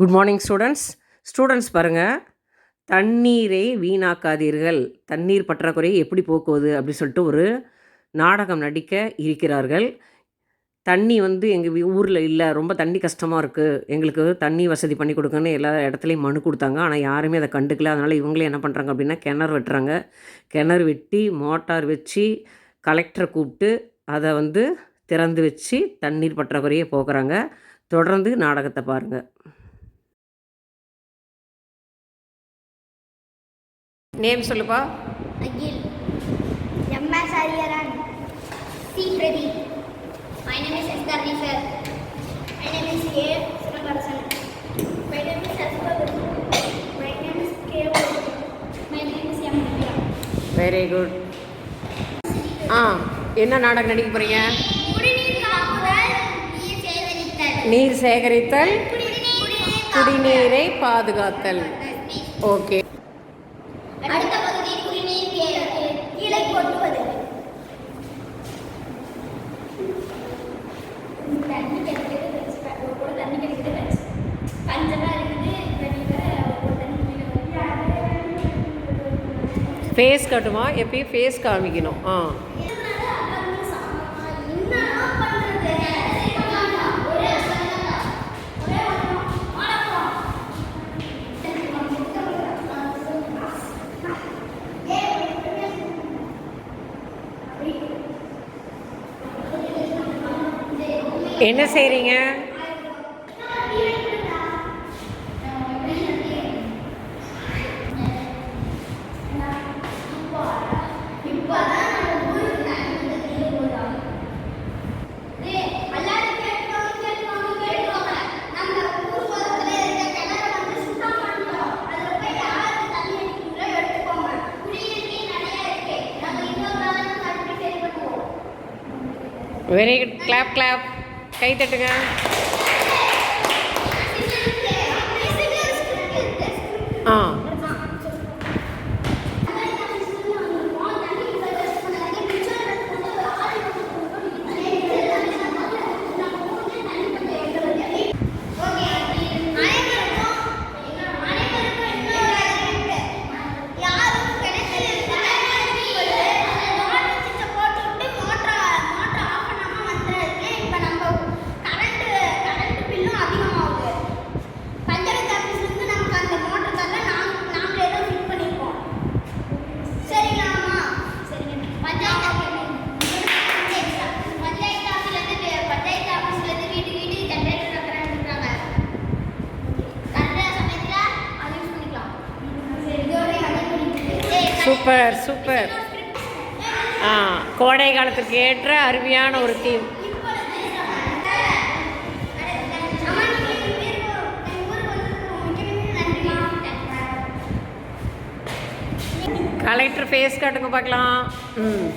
Good morning students students பாருங்கள் தண்ணீரை வீணாக்காதீர்கள். தண்ணீர் பற்றாக்குறையை எப்படி போக்குவது அப்படின்னு சொல்லிட்டு ஒரு நாடகம் நடிக்க இருக்கிறார்கள். தண்ணி வந்து எங்கள் ஊரில் இல்லை. ரொம்ப தண்ணி கஷ்டமாக இருக்குது எங்களுக்கு தண்ணி வசதி பண்ணி கொடுக்குன்னு எல்லா இடத்துலையும் மனு கொடுத்தாங்க. ஆனால் யாருமே அதை கண்டுக்கல. அதனால் இவங்களே என்ன பண்ணுறாங்க அப்படின்னா கிணறு வெட்டுறாங்க. கிணறு வெட்டி மோட்டார் வச்சு கலெக்டரை கூப்பிட்டு அதை வந்து திறந்து வச்சு தண்ணீர் பற்றாக்குறையை போக்குறாங்க. தொடர்ந்து நாடகத்தை பாருங்கள் நேம் சொல்லுப்பா. C. Pradeep. My name is S. Dharneshwar. My name is A. Sunakarasan. My name is S. Babu. My name is K. Babu. My name is M. Divya. Very good ஆ என்ன நாடகம் நடிக்க சேகரித்தல் நீர் சேகரித்தல் குடிநீரை பாதுகாத்தல் ஓகே அடுத்த பகுதி குடிநீர் கீழே கொட்டுவது. தண்ணி கிடைக்கிறது தண்ணி கிடைக்கிறது இருக்குது. ஃபேஸ் காட்டுமா? எப்பயும் ஃபேஸ் காமிக்கணும். ஆ. என்ன செய்கிறீங்க வெரி குட் கிளாப் கிளாப் கை தட்டுங்க. ஆ. Super super. ஆ கோடை காலத்துக்கு ஏற்ற அருமையான ஒரு தீம் கலெக்டர் ஃபேஸ் காட்டுங்க பார்க்கலாம். ம்.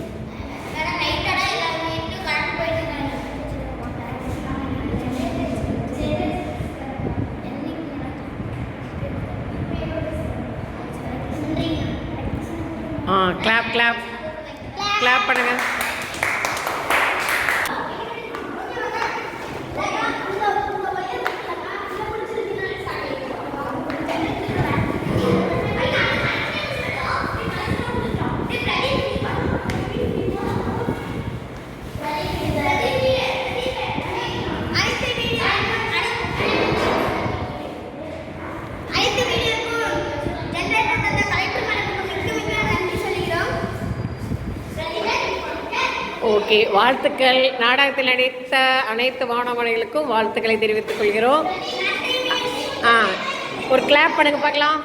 ஆ கிளாப் கிளாப் கிளாப் பண்ணுங்க. ஓகே. வாழ்த்துக்கள். நாடகத்தில் நடித்த அனைத்து மாணவர்களுக்கும் வாழ்த்துக்களை தெரிவித்துக் கொள்கிறோம். ஆ ஒரு கிளாப் பண்ணுங்க பார்க்கலாம்.